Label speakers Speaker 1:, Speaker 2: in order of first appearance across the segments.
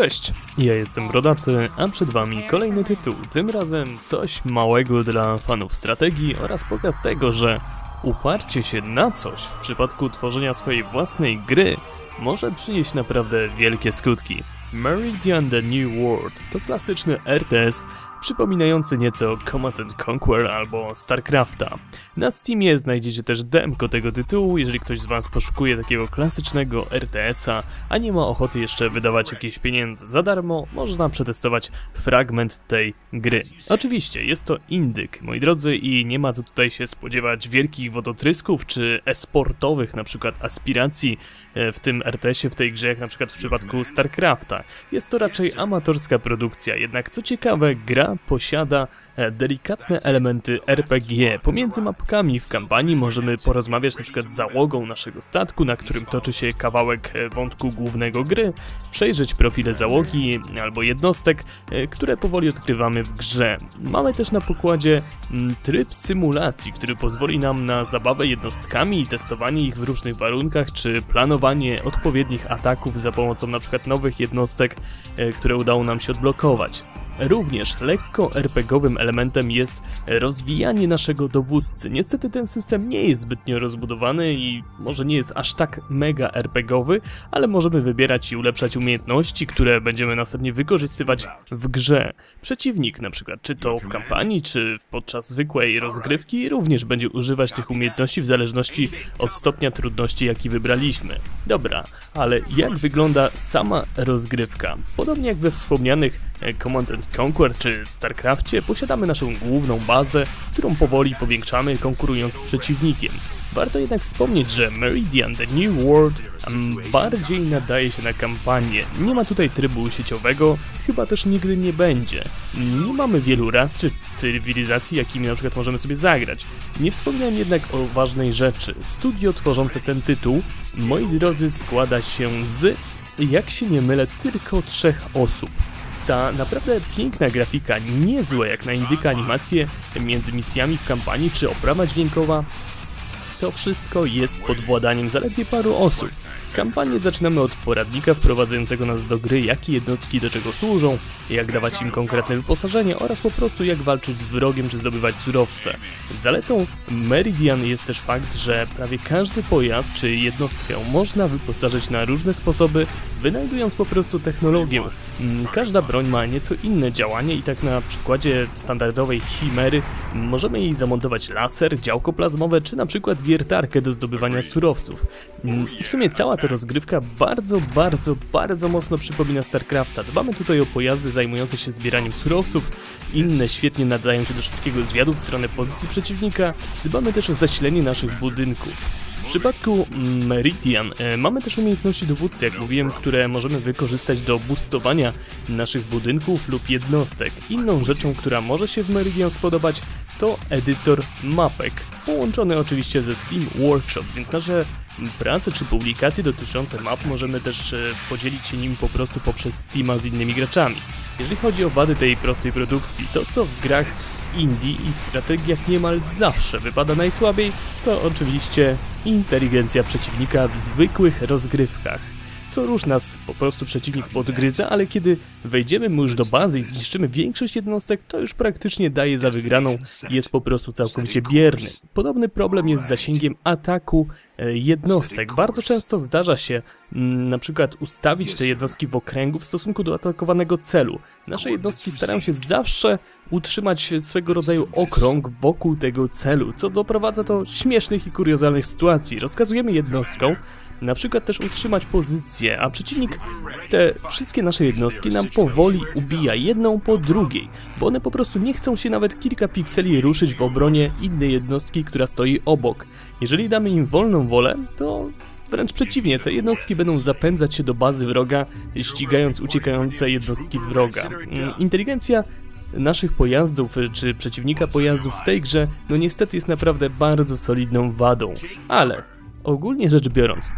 Speaker 1: Cześć, ja jestem Brodaty, a przed wami kolejny tytuł, tym razem coś małego dla fanów strategii oraz pokaz tego, że uparcie się na coś w przypadku tworzenia swojej własnej gry może przynieść naprawdę wielkie skutki. Meridian The New World to klasyczny RTS przypominający nieco Command and Conquer albo StarCrafta. Na Steamie znajdziecie też demko tego tytułu, jeżeli ktoś z Was poszukuje takiego klasycznego RTS-a, a nie ma ochoty jeszcze wydawać jakieś pieniędzy za darmo, można przetestować fragment tej gry. Oczywiście, jest to indyk, moi drodzy, i nie ma co tutaj się spodziewać wielkich wodotrysków czy esportowych na przykład aspiracji e, w tym RTS-ie, w tej grze, jak na przykład w przypadku StarCrafta. Jest to raczej amatorska produkcja, jednak co ciekawe, gra posiada e, delikatne elementy RPG. Pomiędzy mapkami w kampanii możemy porozmawiać przykład z załogą naszego statku, na którym toczy się kawałek e, wątku głównego gry, przejrzeć profile załogi albo jednostek, e, które powoli odkrywamy w grze. Mamy też na pokładzie tryb symulacji, który pozwoli nam na zabawę jednostkami i testowanie ich w różnych warunkach, czy planowanie odpowiednich ataków za pomocą przykład nowych jednostek, które udało nam się odblokować. Również lekko RPGowym elementem jest rozwijanie naszego dowódcy. Niestety ten system nie jest zbytnio rozbudowany i może nie jest aż tak mega RPGowy, ale możemy wybierać i ulepszać umiejętności, które będziemy następnie wykorzystywać w grze. Przeciwnik na przykład, czy to w kampanii, czy podczas zwykłej rozgrywki, również będzie używać tych umiejętności w zależności od stopnia trudności, jaki wybraliśmy. Dobra, ale jak wygląda sama rozgrywka? Podobnie jak we wspomnianych Command Conquer czy w StarCraftie posiadamy naszą główną bazę, którą powoli powiększamy konkurując z przeciwnikiem. Warto jednak wspomnieć, że Meridian The New World bardziej nadaje się na kampanię. Nie ma tutaj trybu sieciowego, chyba też nigdy nie będzie. Nie mamy wielu ras czy cywilizacji, jakimi na przykład możemy sobie zagrać. Nie wspomniałem jednak o ważnej rzeczy. Studio tworzące ten tytuł, moi drodzy, składa się z, jak się nie mylę, tylko trzech osób ta naprawdę piękna grafika, niezłe jak na indyka animacje między misjami w kampanii czy oprawa dźwiękowa, to wszystko jest pod władaniem zaledwie paru osób. Kampanię zaczynamy od poradnika wprowadzającego nas do gry, jakie jednostki do czego służą, jak dawać im konkretne wyposażenie oraz po prostu jak walczyć z wrogiem czy zdobywać surowce. Zaletą Meridian jest też fakt, że prawie każdy pojazd czy jednostkę można wyposażyć na różne sposoby, wynajdując po prostu technologię. Mm, każda broń ma nieco inne działanie i tak na przykładzie standardowej Chimery możemy jej zamontować laser, działko plazmowe czy na przykład wiertarkę do zdobywania surowców. Mm, I w sumie cała ta rozgrywka bardzo, bardzo, bardzo mocno przypomina StarCrafta. Dbamy tutaj o pojazdy zajmujące się zbieraniem surowców, inne świetnie nadają się do szybkiego zwiadu w stronę pozycji przeciwnika. Dbamy też o zasilenie naszych budynków. W przypadku Meridian e, mamy też umiejętności dowódcy, jak mówiłem, które możemy wykorzystać do boostowania naszych budynków lub jednostek. Inną rzeczą, która może się w Meridian spodobać, to edytor mapek, połączony oczywiście ze Steam Workshop, więc nasze prace czy publikacje dotyczące map możemy też e, podzielić się nim po prostu poprzez Steama z innymi graczami. Jeżeli chodzi o wady tej prostej produkcji, to co w grach indie i w strategiach niemal zawsze wypada najsłabiej, to oczywiście inteligencja przeciwnika w zwykłych rozgrywkach. Co róż nas po prostu przeciwnik podgryza, ale kiedy wejdziemy mu już do bazy i zniszczymy większość jednostek, to już praktycznie daje za wygraną, jest po prostu całkowicie bierny. Podobny problem jest z zasięgiem ataku e, jednostek. Bardzo często zdarza się mm, na przykład ustawić te jednostki w okręgu w stosunku do atakowanego celu. Nasze jednostki starają się zawsze utrzymać swego rodzaju okrąg wokół tego celu, co doprowadza do śmiesznych i kuriozalnych sytuacji. Rozkazujemy jednostkom na przykład też utrzymać pozycję, a przeciwnik te wszystkie nasze jednostki nam powoli ubija jedną po drugiej, bo one po prostu nie chcą się nawet kilka pikseli ruszyć w obronie innej jednostki, która stoi obok. Jeżeli damy im wolną wolę, to Wręcz przeciwnie, te jednostki będą zapędzać się do bazy wroga, ścigając uciekające jednostki wroga. Mm, inteligencja naszych pojazdów czy przeciwnika pojazdów w tej grze, no niestety jest naprawdę bardzo solidną wadą. Ale Ogólnie rzecz biorąc,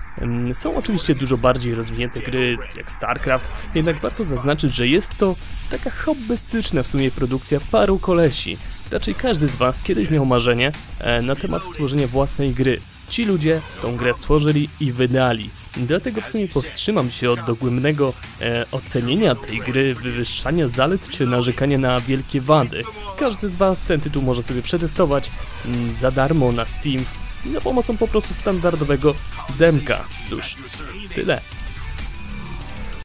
Speaker 1: są oczywiście dużo bardziej rozwinięte gry jak StarCraft, jednak warto zaznaczyć, że jest to taka hobbystyczna w sumie produkcja paru kolesi. Raczej każdy z Was kiedyś miał marzenie e, na temat stworzenia własnej gry. Ci ludzie tą grę stworzyli i wydali. Dlatego w sumie powstrzymam się od dogłębnego e, ocenienia tej gry, wywyższania zalet czy narzekania na wielkie wady. Każdy z Was ten tytuł może sobie przetestować mm, za darmo na Steam za pomocą po prostu standardowego demka. Cóż, tyle.